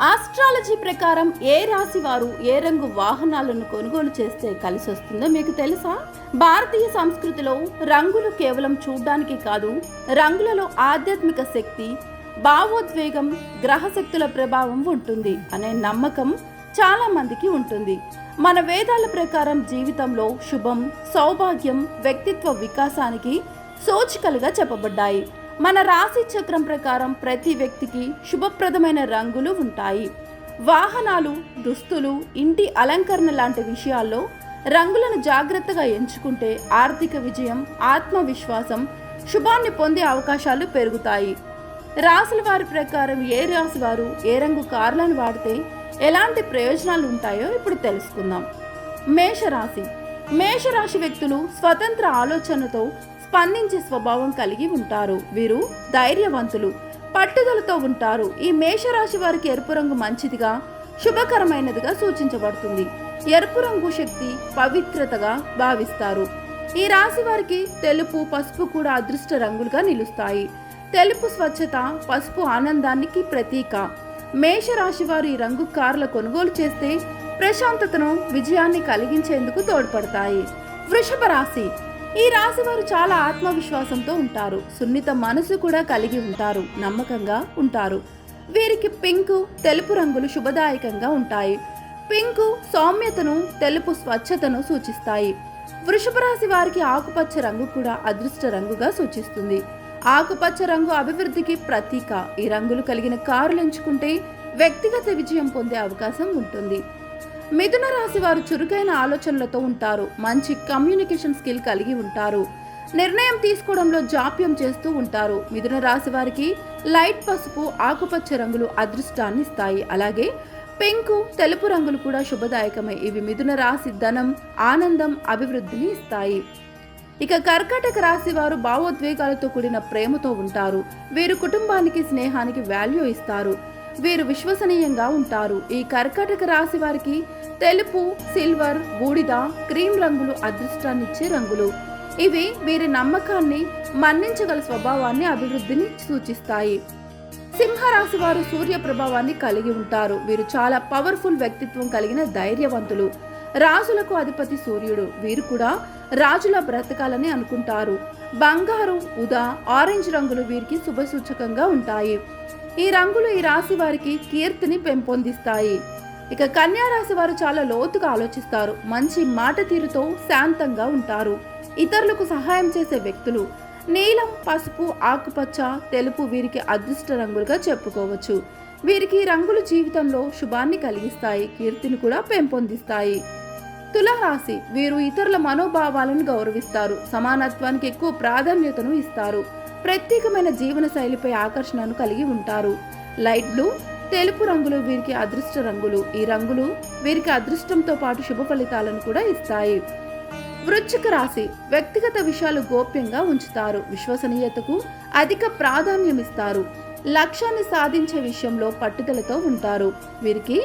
Astrology ప్రకారం ఏ రాశి వారు ఏ రంగు వాహనాలను కొనుగోలు చేస్తే కలిసి వస్తుందో మీకు తెలుసా? భారతీయ సంస్కృతిలో రంగులు కేవలం చూడ్డానికి కాదు రంగులలో ఆధ్యాత్మిక శక్తి భావోద్వేగం గ్రహశక్తుల ప్రభావం ఉంటుంది అనే నమ్మకం చాలా మందికి ఉంటుంది. మన వేదాల ప్రకారం జీవితంలో శుభం సౌభాగ్యం వ్యక్తిత్వ వికాసానికి సూచికలుగా చెప్పబడ్డాయి. మన రాశి చక్రం ప్రకారం ప్రతి వ్యక్తికి శుభప్రదమైన రంగులు ఉంటాయి. వాహనాలు దుస్తులు ఇంటి అలంకరణ లాంటి విషయాల్లో రంగులను జాగ్రత్తగా ఎంచుకుంటే ఆర్థిక విజయం ఆత్మవిశ్వాసం శుభాన్ని పొందే అవకాశాలు పెరుగుతాయి. రాసుల వారి ప్రకారం ఏ రాశి వారు ఏ రంగు కార్లను వాడితే ఎలాంటి ప్రయోజనాలు ఉంటాయో ఇప్పుడు తెలుసుకుందాం. మేషరాశి. మేషరాశి వ్యక్తులు స్వతంత్ర ఆలోచనతో స్పందించే స్వభావం కలిగి ఉంటారు. వీరు ధైర్యవంతులు. పట్టుదలతో ఉంటారు. ఈ మేషరాశి వారికి ఎరుపు రంగు మంచిదిగా శుభకరమైనదిగా సూచించబడుతుంది. ఎరుపు రంగు శక్తి పవిత్రతగా భావిస్తారు. ఈ రాశి వారికి తెలుపు పసుపు కూడా అదృష్ట రంగులుగా నిలుస్తాయి. తెలుపు స్వచ్ఛత పసుపు ఆనందానికి ప్రతీక. మేషరాశి వారు ఈ రంగు కార్ల కొనుగోలు చేస్తే ప్రశాంతతను విజయాన్ని కలిగించేందుకు తోడ్పడతాయి. వృషభ రాశి ఈ రాశి వారు చాలా ఆత్మవిశ్వాసంతో ఉంటారు. సున్నిత మనసు కూడా కలిగి ఉంటారు. నమ్మకంగా ఉంటారు. వీరికి పింక్ తెలుపు రంగులు శుభదాయకంగా ఉంటాయి. పింక్ సౌమ్యతను తెలుపు స్వచ్ఛతను సూచిస్తాయి. వృషభ రాశి వారికి ఆకుపచ్చ రంగు కూడా అదృష్ట రంగుగా సూచిస్తుంది. ఆకుపచ్చ రంగు అభివృద్ధికి ప్రతీక. ఈ రంగులు కలిగిన కారులు ఎంచుకుంటే వ్యక్తిగత విజయం పొందే అవకాశం ఉంటుంది. మిథున రాశి వారు చురుకైన ఆలోచనలతో ఉంటారు. మంచి కమ్యూనికేషన్ స్కిల్ కలిగి ఉంటారు. నిర్ణయం తీసుకోవడంలో జాప్యం చేస్తూ ఉంటారు. మిథున రాశి వారికి లైట్ పసుపు ఆకుపచ్చ రంగులు అదృష్టాన్ని ఇస్తాయి. అలాగే పింకు తెలుపు రంగులు కూడా శుభదాయకమే. ఇవి మిథున రాశి ధనం ఆనందం అభివృద్ధిని ఇస్తాయి. ఇక కర్కాటక రాశి వారు భావోద్వేగాలతో కూడిన ప్రేమతో ఉంటారు. వీరు కుటుంబానికి స్నేహానికి వాల్యూ ఇస్తారు. వీరు విశ్వసనీయంగా ఉంటారు. ఈ కర్కాటక రాశి వారికి తెలుపు సిల్వర్ బూడిద క్రీమ్ రంగులు అదృష్టాన్నిచ్చే రంగులు. ఇవి వీరి నమ్మకాన్ని మన్నించగల స్వభావాన్ని అభివృద్ధిని సూచిస్తాయి. సింహరాశి వారు సూర్య ప్రభావాన్ని కలిగి ఉంటారు. వీరు చాలా పవర్ఫుల్ వ్యక్తిత్వం కలిగిన ధైర్యవంతులు. రాజులకు అధిపతి సూర్యుడు. వీరు కూడా రాజుల బ్రతకాలని అనుకుంటారు. బంగారు ఉదా ఆరెంజ్ రంగులు వీరికి శుభసూచకంగా ఉంటాయి. ఈ రంగులు ఈ రాశి వారికి కీర్తిని పెంపొందిస్తాయి. ఇక కన్యా రాశి వారు చాలా లోతుగా ఆలోచిస్తారు. మంచి మాట తీరుతో శాంతంగా ఉంటారు. ఇతరులకు సహాయం చేసే వ్యక్తులు. నీలం పసుపు ఆకుపచ్చ తెలుపు వీరికి అదృష్ట రంగులుగా చెప్పుకోవచ్చు. వీరికి రంగులు జీవితంలో శుభాన్ని కలిగిస్తాయి కీర్తిని కూడా పెంపొందిస్తాయి. తులారాశి వీరు ఇతరుల మనోభావాలను గౌరవిస్తారు. సమానత్వానికి ఎక్కువ ప్రాధాన్యతను ఇస్తారు. ప్రత్యేకమైన జీవన శైలిపై ఆకర్షణను కలిగి ఉంటారు. లైట్ బ్లూ తెలుపు రంగులు వీరికి అదృష్ట రంగులు. ఈ రంగులు వీరికి అదృష్టంతో పాటు శుభ ఫలితాలను కూడా ఇస్తాయి. వృశ్చిక రాశి వ్యక్తిగత విషయాలు గోప్యంగా ఉంచుతారు. విశ్వసనీయతకు అధిక ప్రాధాన్యం ఇస్తారు. లక్ష్యాన్ని సాధించే విషయంలో పట్టుదలతో ఉంటారు. వీరికి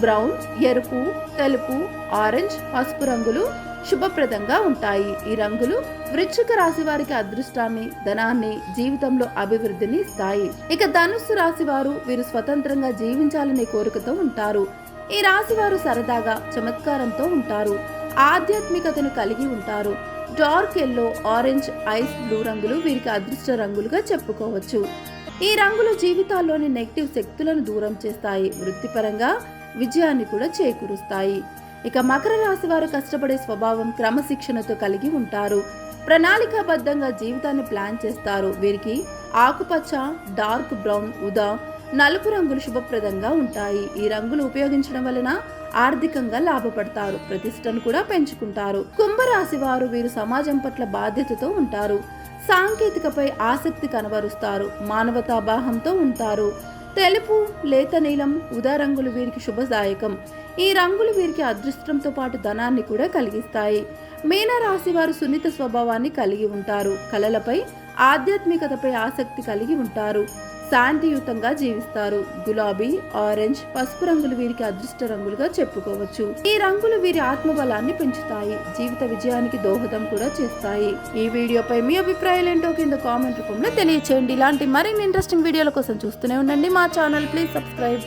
బ్రౌన్ ఎరుపు తెలుపు ఆరెంజ్ పసుపు రంగులు శుభప్రదంగా ఉంటాయి. ఈ రంగులు వృశ్చిక రాశి వారికి అదృష్టాన్ని ధనాన్ని జీవితంలో అభివృద్ధిని ఇస్తాయి. ఇక ధనుస్సు రాశి వారు వీరు స్వతంత్రంగా జీవించాలనే కోరికతో ఉంటారు. ఈ రాశి వారు సరదాగా చమత్కారంతో ఉంటారు. ఆధ్యాత్మికతను కలిగి ఉంటారు. Dark yellow orange ice blue రంగులు వీరికి అదృష్ట రంగులుగా చెప్పుకోవచ్చు. ఈ రంగులు జీవితాల్లోని నెగిటివ్ శక్తులను దూరం చేస్తాయి. వృత్తిపరంగా విజయాన్ని కూడా చేకూరుస్తాయి. ఇక మకర రాశి వారు కష్టపడే స్వభావం క్రమశిక్షణతో కలిగి ఉంటారు. ప్రణాళికాబద్ధంగా జీవితాన్ని ప్లాన్ చేస్తారు. వీరికి ఆకుపచ్చ డార్క్ బ్రౌన్ ఉదా నలుపు రంగులు శుభప్రదంగా ఉంటాయి. ఈ రంగులు ఉపయోగించడం వలన ఆర్థికంగా లాభపడతారు. ప్రతిష్టను కూడా పెంచుకుంటారు. కుంభరాశి వారు వీరు సమాజం పట్ల బాధ్యతతో ఉంటారు. సాంకేతికపై ఆసక్తి కనబరుస్తారు. మానవతాభాహంతో ఉంటారు. తెలుపు లేత నీలం ఉదా రంగులు వీరికి శుభదాయకం. ఈ రంగులు వీరికి అదృష్టంతో పాటు ధనాన్ని కూడా కలిగిస్తాయి. మీనరాశి వారు సున్నిత స్వభావాన్ని కలిగి ఉంటారు. కళలపై ఆధ్యాత్మికతపై ఆసక్తి కలిగి ఉంటారు. శాంతియుతంగా జీవిస్తారు. గులాబీ ఆరెంజ్ పసుపు రంగులు వీరికి అదృష్ట రంగులుగా చెప్పుకోవచ్చు. ఈ రంగులు వీరి ఆత్మబలాన్ని పెంచుతాయి. జీవిత విజయానికి దోహదం కూడా చేస్తాయి. ఈ వీడియోపై మీ అభిప్రాయాలు ఏంటో కింద కామెంట్ రూపంలో తెలియచేయండి. ఇలాంటి మరిన్ని ఇంట్రెస్టింగ్ వీడియోల కోసం చూస్తూనే ఉండండి. మా ఛానల్ ప్లీజ్ సబ్స్క్రైబ్.